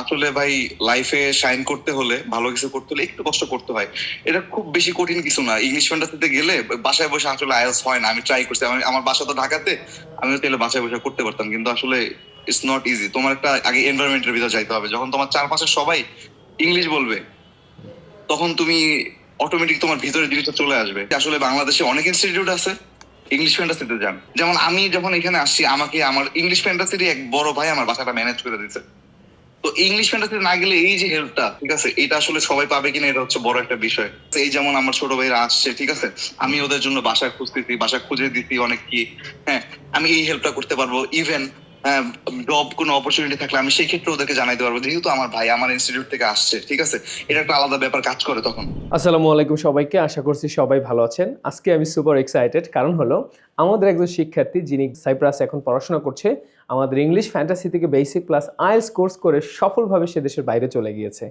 আসলে ভাই লাইফে শাইন করতে হলে, ভালো কিছু করতে হলে একটু কষ্ট করতে হয়। এটা খুব বেশি কঠিন কিছু না। ইংলিশ ফ্যান্টাসিতে গেলে বাসায় বসে আসলে আইএলস হয় না। আমি ট্রাই করছি। আমার আমার বাসা তো ঢাকাতে আমি তাহলে বাসায় বসে করতে পারতাম। কিন্তু আসলে ইটস নট ইজি তোমার একটা আগে এনভায়রনমেন্টের ভিতরে যাইতে হবে। যখন তোমার চারপাশে সবাই ইংলিশ বলবে, তখন তুমি অটোমেটিক তোমার ভিতরে জিনিসটা চলে আসবে। আসলে বাংলাদেশে অনেক ইনস্টিটিউট আছে ইংলিশ ফ্যান্টাসিতে যান। যেমন আমি যখন এখানে আসছি, আমাকে আমার ইংলিশ ফ্যান্টাসির এক বড় ভাই আমার বাসাটা ম্যানেজ করে দিচ্ছে তো ইংলিশ ফ্যান্টাসিতে না গেলে এই যে হেল্পটা ঠিক আছে? এটা আসলে সবাই পাবে কিনা এটা হচ্ছে বড় একটা বিষয়। এই যেমন আমার ছোট ভাইরা আসছে, ঠিক আছে? আমি ওদের জন্য বাসা খুঁজতেছি, বাসা খুঁজে দিচ্ছি অনেক কি হ্যাঁ? আমি এই হেল্পটা করতে পারব। ইভেন জব কোনো অপরচুনিটি থাকলে আমি সেই ক্ষেত্রে ওদেরকে জানাইতে পারব। যেহেতু আমার ভাই আমার ইনস্টিটিউট থেকে আসছে, ঠিক আছে? এটা একটা আলাদা ব্যাপার কাজ করে তখন। আসসালামু আলাইকুম সবাইকে। আশা করছি সবাই ভালো আছেন। আজকে আমি সুপার এক্সাইটেড কারণ হলো, আমাদের একজন শিক্ষার্থী যিনি সাইপ্রাস এখন পড়াশোনা করছে আমাদের ইংলিশ ফ্যান্টাসি থেকে বেসিক প্লাস আইএলস কোর্স করে সফলভাবে সে দেশের বাইরে চলে গিয়েছে।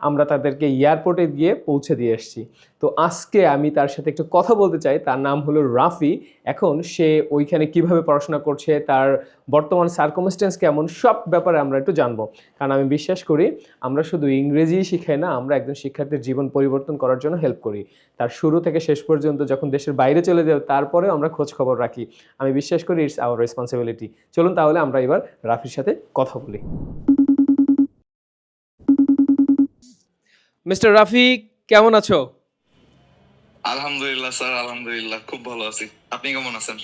আমরা তাদেরকে এয়ারপোর্টে গিয়ে পৌঁছে দিয়ে এসেছি। তো আজকে আমি তার সাথে একটু কথা বলতে চাই। তার নাম হলো রাফি। এখন সে ওইখানে কীভাবে পড়াশোনা করছে, তার বর্তমান সার্কমস্টেন্স কেমন, সব ব্যাপারে আমরা একটু জানব। কারণ আমি বিশ্বাস করি, আমরা শুধু ইংরেজি শিখাই না, আমরা একজন শিক্ষার্থীর জীবন পরিবর্তন করার জন্য হেল্প করি। তার শুরু থেকে শেষ পর্যন্ত যখন দেশের বাইরে চলে যাবে তারপরে আমরা খোঁজ খবর রাখি। আমি বিশ্বাস করি ইটস আওয়ার রেসপন্সিবিলিটি চলুন তাহলে আমরা এবার রাফির সাথে কথা বলি। মিস্টার রাফি কেমন আছো? আলহামদুলিল্লাহ স্যার আলহামদুলিল্লাহ খুব ভালো আছি। আপনি কেমন আছেন?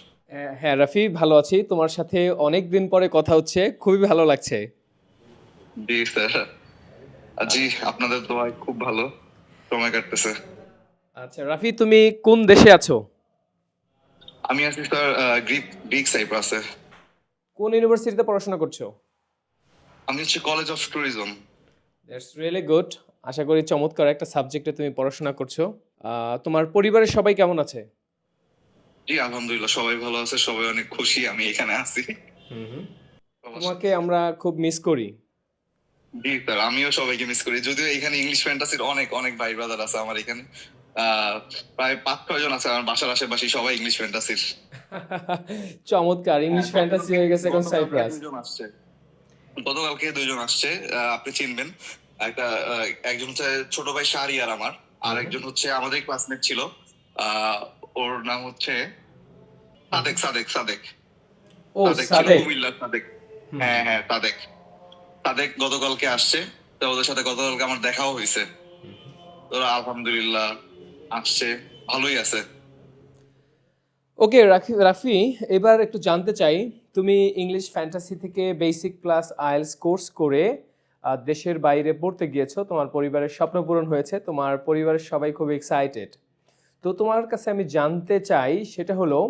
হ্যাঁ রাফি ভালো আছি। তোমার সাথে অনেক দিন পরে কথা হচ্ছে খুবই ভালো লাগছে। জি স্যার। জি আপনাদের দোয়ায় খুব ভালো। সময় কাটতেছে। আচ্ছা রাফি তুমি কোন দেশে আছো? আমি আছি স্যার গ্রিক গ্রিক সাইপ্রাসে। কোন ইউনিভার্সিটিতে পড়াশোনা করছ? আমি হচ্ছে college of tourism that's really good আশা করি চমৎকার একটা সাবজেক্টে তুমি পড়াশোনা করছ। তোমার পরিবারের সবাই কেমন আছে? জি আলহামদুলিল্লাহ সবাই ভালো আছে সবাই অনেক খুশি আমি এখানে আছি। তোমাকে আমরা খুব মিস করি। জি স্যার আমিও সবাইকে মিস করি। যদিও এখানে ইংলিশ ফ্যান্টাসির অনেক অনেক ভাই ব্রাদার আছে আমার এখানে। প্রায় পাঁচ ছয় জন আছে আমার বাসার আশেপাশে সবাই ইংলিশ ফ্যান্টাসির চমৎকার ইংলিশ ফ্যান্টাসি হয়ে গেছে এখন সাইপ্রাস গতকালকে দুইজন আসছে আপনি চিনবেন। একটা একজন হচ্ছে ছোট ভাই শাহরিয়ার আমার আর একজন হচ্ছে আমাদের ক্লাসমেট ছিল। ওর নাম হচ্ছে সাদেক সাদেক সাদেক। ও সাদেক সাদেক। হ্যাঁ হ্যাঁ সাদেক। সাদেক গতকালকে আসছে তো ওদের সাথে গতকালকে আমার দেখাও হয়েছে। ওরা আলহামদুলিল্লাহ আসছে, ভালোই আছে। ওকে রাফি, এবার একটু জানতে চাই, তুমি ইংলিশ ফ্যান্টাসি থেকে বেসিক প্লাস আইএলস কোর্স করে দেশের বাইরে পড়তে গিয়েছো, তোমার পরিবারের স্বপ্ন পূরণ হয়েছে, তোমার পরিবারের সবাই খুব এক্সাইটেড তো তোমার কাছে আমি জানতে চাই, সেটা হলো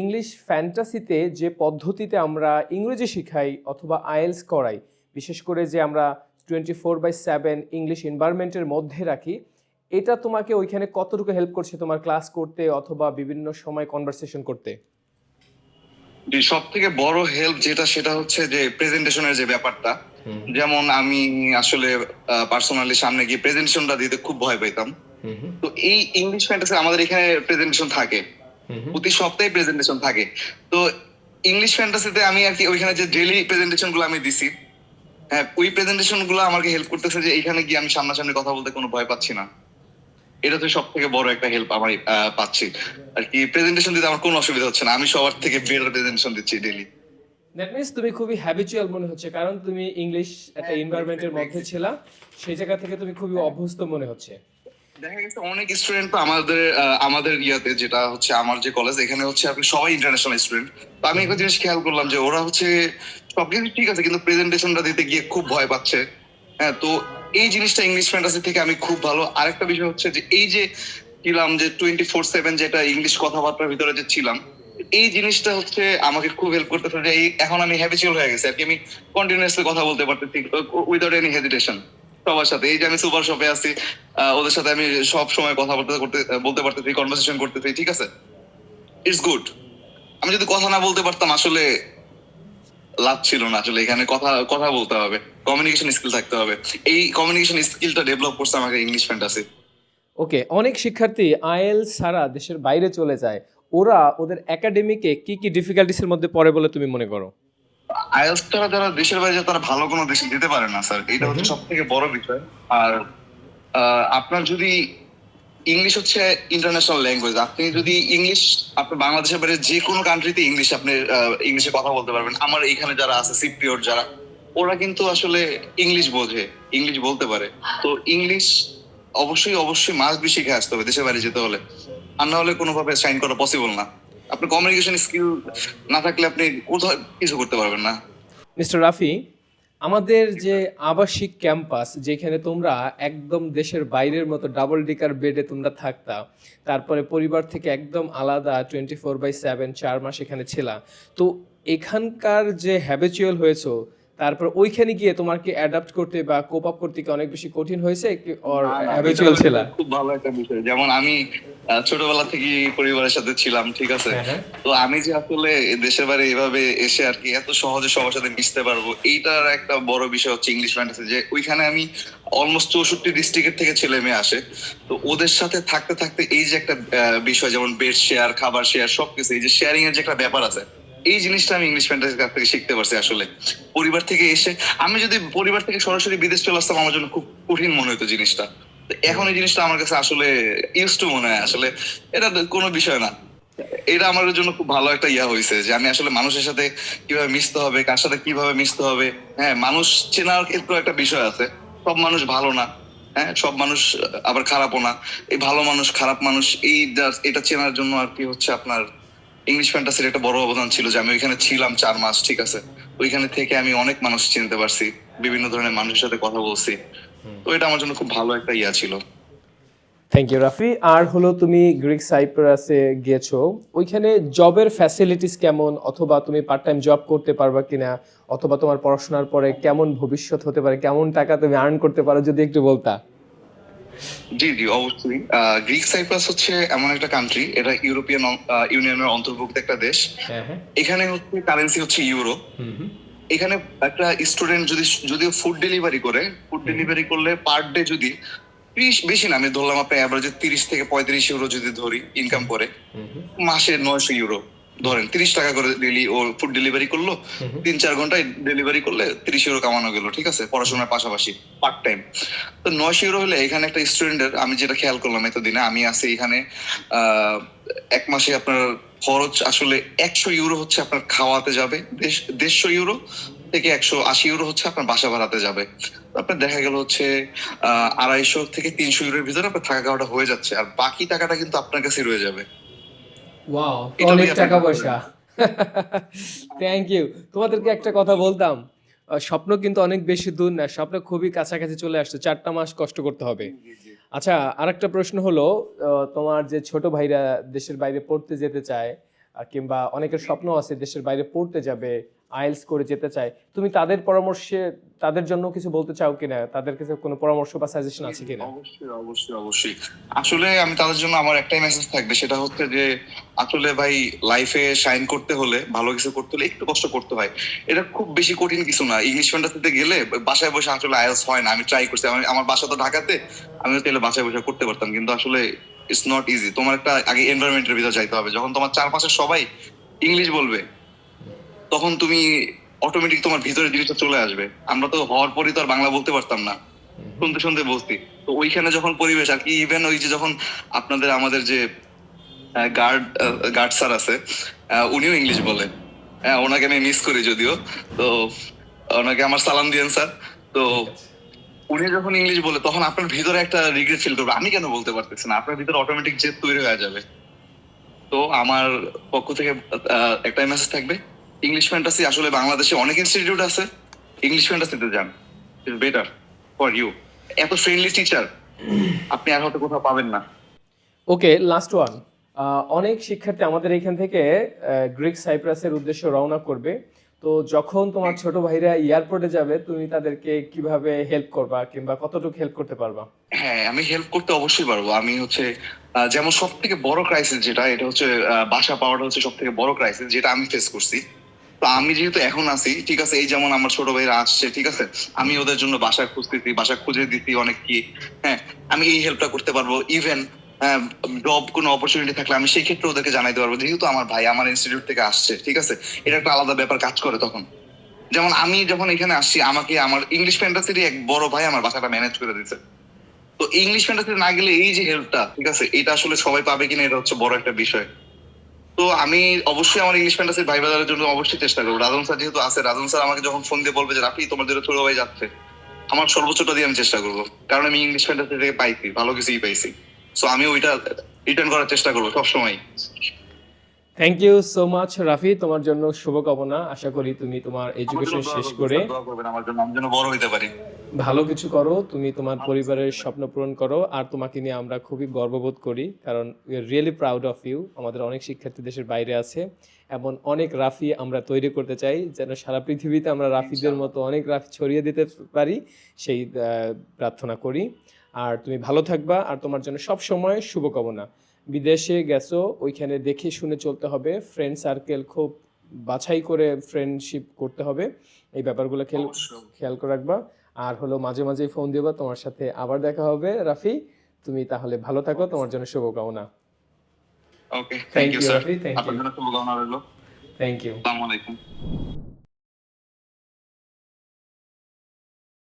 ইংলিশ ফ্যান্টাসিতে যে পদ্ধতিতে আমরা ইংরেজি শিখাই অথবা আইএলস করাই, বিশেষ করে যে আমরা twenty four by seven English এনভায়রনমেন্টের মধ্যে রাখি এটা তোমাকে ওইখানে কতটুকু হেল্প করছে তোমার ক্লাস করতে অথবা বিভিন্ন সময় কনভারসেশন করতে? সব থেকে বড় হেল্প যেটা সেটা হচ্ছে যে প্রেজেন্টেশনের যে ব্যাপারটা। যেমন আমি আসলে পার্সোনালি সামনে গিয়ে প্রেজেন্টেশনটা দিতে খুব ভয় পেতাম তো এই ইংলিশ ফ্যান্টাসি আমাদের এখানে প্রেজেন্টেশন থাকে। প্রতি সপ্তাহে প্রেজেন্টেশন থাকে। তো ইংলিশ ফ্যান্টাসিতে আমি আর কি ওইখানে যে ডেলি প্রেজেন্টেশনগুলো আমি দিছি হ্যাঁ ওই প্রেজেন্টেশনগুলো আমাকে হেল্প করতেছে যে এখানে গিয়ে আমি সামনাসামনি কথা বলতে কোনো ভয় পাচ্ছি না। এটা তো সব থেকে বড় একটা হেল্প আমি পাচ্ছি। আর কি প্রেজেন্টেশন দিতে আমার কোনো অসুবিধা হচ্ছে না। আমি সবার থেকে বেটার প্রেজেন্টেশন দিচ্ছি ডেলি দ্যাট মিনস তুমি খুবই হ্যাবিচুয়াল মনে হচ্ছে কারণ তুমি ইংলিশ একটা এনভায়রনমেন্টের মধ্যে ছিলা সেই জায়গা থেকে তুমি খুবই অভ্যস্ত মনে হচ্ছে। দেখা গেছে অনেক স্টুডেন্ট তো আমাদের আমাদের ইয়াতে যেটা হচ্ছে আমার যে কলেজ এখানে হচ্ছে আপনি সবাই ইন্টারন্যাশনাল স্টুডেন্ট তো আমি একটা জিনিস খেয়াল করলাম যে ওরা হচ্ছে সবকিছু ঠিক আছে কিন্তু প্রেজেন্টেশনটা দিতে গিয়ে খুব ভয় পাচ্ছে। হ্যাঁ তো এই জিনিসটা ইংলিশ ফ্যান্টাসি থেকে আমি খুব ভালো। আরেকটা বিষয় হচ্ছে যে এই যে ছিলাম যে টোয়েন্টি ফোর সেভেন যেটা ইংলিশ কথাবার্তার ভিতরে যে ছিলাম, এই জিনিসটা হচ্ছে আমাকে খুব হেল্প করতেছে যে এখন আমি হ্যাবিচুয়াল হয়ে গেছি। আর কি আমি কন্টিনিউয়াসলি কথা বলতে পারতেছি উইদাউট এনি হেজিটেশন সবার সাথে। এই যে আমি সুপার শপে আছি ওদের সাথে আমি সব সময় কথা বলতে করতে, বলতে পারতেছি কনভারসেশন করতেছি, ঠিক আছে? ইটস গুড আমি যদি কথা না বলতে পারতাম আসলে লাভ ছিল না আসলে এখানে কথা কথা বলতে হবে কমিউনিকেশন স্কিল থাকতে হবে। এই কমিউনিকেশন স্কিলটা ডেভেলপ করছে আমাকে ইংলিশ ফ্যান্টাসি ওকে অনেক শিক্ষার্থী আইএল ছাড়া দেশের বাইরে চলে যায়। ওরা ওদের একাডেমিকে কি কি ডিফিকাল্টিসের মধ্যে পড়ে বলে তুমি মনে করো? আইএলস ছাড়া যারা দেশের বাইরে তারা ভালো কোনো দেশে যেতে পারে না স্যার। এটা হচ্ছে সব থেকে বড় বিষয়। আর আপনার যদি ইংলিশ হচ্ছে ইন্টারন্যাশনাল ল্যাঙ্গুয়েজ আপনি যদি ইংলিশ আপনি বাংলাদেশের বাইরে যে কোনো কান্ট্রিতে ইংলিশ আপনি ইংলিশে কথা বলতে পারবেন। আমার এখানে যারা আছে সিপ্রিয়র যারা, ওরা কিন্তু আসলে ইংলিশ বোঝে ইংলিশ বলতে পারে। তো ইংলিশ অবশ্যই অবশ্যই মাস বি শিখে আসতে হবে, দেশের বাইরে যেতে হলে। আর না হলে কোনোভাবে সাইন করা পসিবল না। আপনি কমিউনিকেশন স্কিল না থাকলে আপনি কোথাও কিছু করতে পারবেন না। মিস্টার রাফি আমাদের যে আবাসিক ক্যাম্পাস যেখানে তোমরা একদম দেশের বাইরের মতো ডাবল ডিকার বেডে তোমরা থাকতা তারপরে পরিবার থেকে একদম আলাদা টোয়েন্টি ফোর বাই সেভেন চার মাস এখানে ছিলা। তো এখানকার যে হ্যাবিচুয়াল হয়েছো তারপর ওইখানে গিয়ে তোমার কি অ্যাডাপ্ট করতে বা কোপ আপ করতে কি অনেক বেশি কঠিন হয়েছে না, হ্যাবিচুয়াল ছিল? খুব ভালো একটা বিষয়। যেমন আমি ছোটবেলা থেকে পরিবারের সাথে ছিলাম ঠিক আছে? হ্যাঁ, হ্যাঁ। তো আমি যে আসলে দেশের বাইরে এইভাবে এসে আর কি এত সহজে সবার সাথে মিশতে পারব এইটার একটা বড় বিষয় হচ্ছে ইংলিশ ফ্যান্টাসি যে ওইখানে আমি অলমোস্ট চৌষট্টি ডিস্ট্রিক্টের থেকে ছেলে মেয়ে আসে। তো ওদের সাথে থাকতে থাকতে এই যে একটা বিষয় যেমন বেড শেয়ার খাবার শেয়ার সবকিছু এই যে শেয়ারিং এর যে একটা ব্যাপার আছে এই জিনিসটা আমি ইংলিশ ফ্যান্টাসির কাছ থেকে শিখতে পারছি আসলে। পরিবার থেকে এসে, আমি যদি পরিবার থেকে সরাসরি বিদেশ চলে আসতাম, আমার জন্য খুব কঠিন মনে হতো জিনিসটা। এখন এই জিনিসটা আমার কাছে আসলে ইউজ টু মনে হয় আসলে। এটা কোনো বিষয় না। এটা আমার জন্য খুব ভালো একটা ইয়া হয়েছে যে আমি আসলে মানুষের সাথে কীভাবে মিশতে হবে, কার সাথে কীভাবে মিশতে হবে। হ্যাঁ মানুষ চেনার ক্ষেত্রে একটা বিষয় আছে। সব মানুষ ভালো না। হ্যাঁ সব মানুষ আবার খারাপও না। এই ভালো মানুষ, খারাপ মানুষ, এই এটা চেনার জন্য আর কি হচ্ছে আপনার ইংলিশ ফ্যান্টাসির একটা বড় অবদান ছিল যে আমি ওইখানে ছিলাম চার মাস ঠিক আছে? ওইখানে থেকে আমি অনেক মানুষ চিনতে পারছি বিভিন্ন ধরনের মানুষের সাথে কথা বলছি। তো এটা আমার জন্য খুব ভালো একটা ইয়া ছিল। Thank you Rafi. আর হলো তুমি গ্রিক সাইপ্রাসে গিয়েছো ওইখানে জবের ফ্যাসিলিটিস কেমন? অথবা তুমি পার্ট টাইম জব করতে পারবা কিনা? অথবা তোমার পড়াশোনার পরে কেমন ভবিষ্যৎ হতে পারে? কেমন টাকা তুমি আর্ন করতে পারো? যদি একটু বলতা। জি জি অবশ্যই। গ্রিক সাইপ্রাস হচ্ছে এমন একটা কান্ট্রি এটা ইউরোপিয়ান ইউনিয়নের অন্তর্ভুক্ত একটা দেশ। হ্যাঁ হ্যাঁ। এখানে হচ্ছে কারেন্সি হচ্ছে ইউরো এখানে একটা স্টুডেন্ট যদি যদিও ফুড ডেলিভারি করে ফুড ডেলিভারি করলে পার ডে যদি ত্রিশ বেশি না আমি ধরলাম আপনি অ্যাভারেজে তিরিশ থেকে পঁয়ত্রিশ ইউরো যদি ধরি ইনকাম করে মাসে নয়শো ইউরো ধরেন তিরিশ টাকা করে ডেলি ও ফুড ডেলিভারি করল তিন চার ঘন্টায় ডেলিভারি করলে তিরিশ ইউরো কামানো গেল ঠিক আছে? পড়াশোনার পাশাপাশি পার্ট টাইম তো নয়শো ইউরো হলে এখানে একটা স্টুডেন্টের আমি যেটা খেয়াল করলাম এতদিনে আমি আছি এখানে এক মাসে আপনার খরচ আসলে একশো ইউরো হচ্ছে আপনার খাওয়াতে যাবে দেড়শো ইউরো থেকে একশো আশি ইউরো হচ্ছে আপনার বাসা ভাড়াতে যাবে। আপনার দেখা গেল হচ্ছে আহ, আড়াইশো থেকে তিনশো ইউরোর ভিতরে আপনার থাকা খাওয়াটা হয়ে যাচ্ছে আর বাকি টাকাটা কিন্তু আপনার কাছে রয়ে যাবে। ওয়াও অনেক টাকা পয়সা। থ্যাংক ইউ তোমাদেরকে একটা কথা বলতাম স্বপ্ন কিন্তু অনেক বেশি দূর না স্বপ্ন খুবই কাছাকাছি চলে আসছে চারটা মাস কষ্ট করতে হবে। আচ্ছা আরেকটা প্রশ্ন হলো তোমার যে ছোট ভাইরা দেশের বাইরে পড়তে যেতে চায় কিংবা অনেকের স্বপ্ন আছে দেশের বাইরে পড়তে যাবে আইএলস করে যেতে চায়, তুমি তাদের পরামর্শে, তাদের জন্য কিছু বলতে চাও কিনা? তাদের কাছে কোনো পরামর্শ বা সাজেশন আছে কিনা? অবশ্যই অবশ্যই অবশ্যই। আসলে আমি তাদের জন্য আমার একটাই মেসেজ থাকবে, সেটা হচ্ছে যে, আসলে ভাই লাইফে শাইন করতে হলে, ভালো কিছু করতে হলে একটু কষ্ট করতে হয়। এটা খুব বেশি কঠিন কিছু না। ইংলিশ ফ্যান্টাসিতে গেলে বাসায় বসে আসলে আইএলস হয় না, আমি ট্রাই করছি। আমি, আমার বাসা তো ঢাকাতে আমি চাইলে বাসায় বসে করতে পারতাম, কিন্তু আসলে ইটস নট ইজি তোমার একটা আগে এনভায়রনমেন্টের ভিতরে যাইতে হবে। যখন তোমার চারপাশে সবাই ইংলিশ বলবে তখন তুমি অটোমেটিক তোমার ভিতরে জিনিসটা চলে আসবে। আমরা তো হওয়ার পরই তো আর বাংলা বলতে পারতাম না। শুনতে শুনতে বলছি। তো ওইখানে যখন পরিবেশ, আর কি ইভেন ওই যে যখন আপনাদের আমাদের যে গার্ড গার্ড স্যার আছে উনিও ইংলিশ বলে। হ্যাঁ ওনাকে আমি মিস করি যদিও। তো ওনাকে আমার সালাম দিয়েন স্যার তো উনি যখন ইংলিশ বলে, তখন আপনার ভিতরে একটা রিগ্রেট ফিল করবে। আমি কেন বলতে পারতেছি না? আপনার ভিতরে অটোমেটিক জেদ তৈরি হয়ে যাবে। তো আমার পক্ষ থেকে একটাই মেসেজ থাকবে ইংলিশ ফ্যান্টাসি আসলে বাংলাদেশে অনেক ইনস্টিটিউট আছে। ইংলিশ ফ্যান্টাসিতে যান। ইজ বেটার ফর ইউ এত ফ্রেন্ডলি টিচার আপনি আর হয়তো কোথাও পাবেন না। ওকে লাস্ট ওয়ান অনেক শিক্ষার্থী আমাদের এখান থেকে গ্রিক সাইপ্রাসের উদ্দেশ্যে রওনা করবে। তো যখন তোমার ছোট ভাইরা এয়ারপোর্টে যাবে তুমি তাদেরকে কীভাবে হেল্প করবা কিংবা কতটুকু হেল্প করতে পারবা? হ্যাঁ আমি হেল্প করতে অবশ্যই পারব। আমি হচ্ছে যেমন সব থেকে বড় ক্রাইসিস যেটা এটা হচ্ছে বাসা পাওয়াটা হচ্ছে সব থেকে বড় ক্রাইসিস যেটা আমি ফেস করছি। তো আমি যেহেতু এখন আছি, ঠিক আছে, এই যেমন আমার ছোট ভাইরা আসছে, ঠিক আছে, আমি ওদের জন্য বাসা খুঁজতেছি, বাসা খুঁজে দিতে অনেক কি হ্যাঁ আমি এই হেল্পটা করতে পারব ইভেন জব কোনো অপরচুনিটি থাকলে আমি সেই ক্ষেত্রে ওদেরকে জানাইতে পারব, যেহেতু আমার ভাই আমার ইনস্টিটিউট থেকে আসছে, ঠিক আছে, এটা একটা আলাদা ব্যাপার কাজ করে তখন। যেমন আমি যখন এখানে আসছি, আমাকে আমার ইংলিশ ফ্যান্টাসির এক বড় ভাই আমার বাসাটা ম্যানেজ করে দিচ্ছে তো ইংলিশ ফ্যান্টাসি না গেলে এই যে হেল্পটা ঠিক আছে, এটা আসলে সবাই পাবে কিনা এটা হচ্ছে বড় একটা বিষয়। তো আমি অবশ্যই আমার ইংলিশ ফ্যান্টাসির ভাই বাজারের জন্য অবশ্যই চেষ্টা করব। রাজন স্যার যেহেতু আছে, রাজন স্যার আমাকে যখন ফোন দিয়ে বলবে যে, রাফি, তোমার জন্য ছোট ভাই যাচ্ছে। আমার সর্বোচ্চটা দিয়ে আমি চেষ্টা করব। কারণ আমি ইংলিশ ফ্যান্টাসি থেকে পাইছি, ভালো কিছুই পাইছি। তো আমি ওইটা রিটার্ন করার চেষ্টা করব সবসময় thank you so much Rafi তোমার জন্য শুভকামনা। আশা করি তুমি তোমার এডুকেশন শেষ করে বড় হইতে পারি। ভালো কিছু করো তুমি তোমার পরিবারের স্বপ্ন পূরণ করো আর তোমাকে নিয়ে আমরা খুবই গর্ববোধ করি কারণ we are really proud of you আমাদের অনেক শিক্ষার্থী দেশের বাইরে আছে এমন অনেক রাফি আমরা তৈরি করতে চাই যেন সারা পৃথিবীতে আমরা রাফিদের মতো অনেক রাফি ছড়িয়ে দিতে পারি সেই প্রার্থনা করি। আর তুমি ভালো থাকবা আর তোমার জন্য সব সময় শুভকামনা। বিদেশে গেছো ওইখানে দেখে শুনে চলতে হবে। ফ্রেন্ড সার্কেল খুব বাছাই করে ফ্রেন্ডশিপ করতে হবে। এই ব্যাপারগুলো খেয়াল খেয়াল করে রাখবা। আর হলো মাঝে মাঝে ফোন দিবা তোমার সাথে আবার দেখা হবে। রাফি তুমি তাহলে ভালো থাকো তোমার জন্য শুভকামনা। Okay thank you Rafi thank you শুভকামনা রইল। থ্যাংক ইউ আসসালামু আলাইকুম।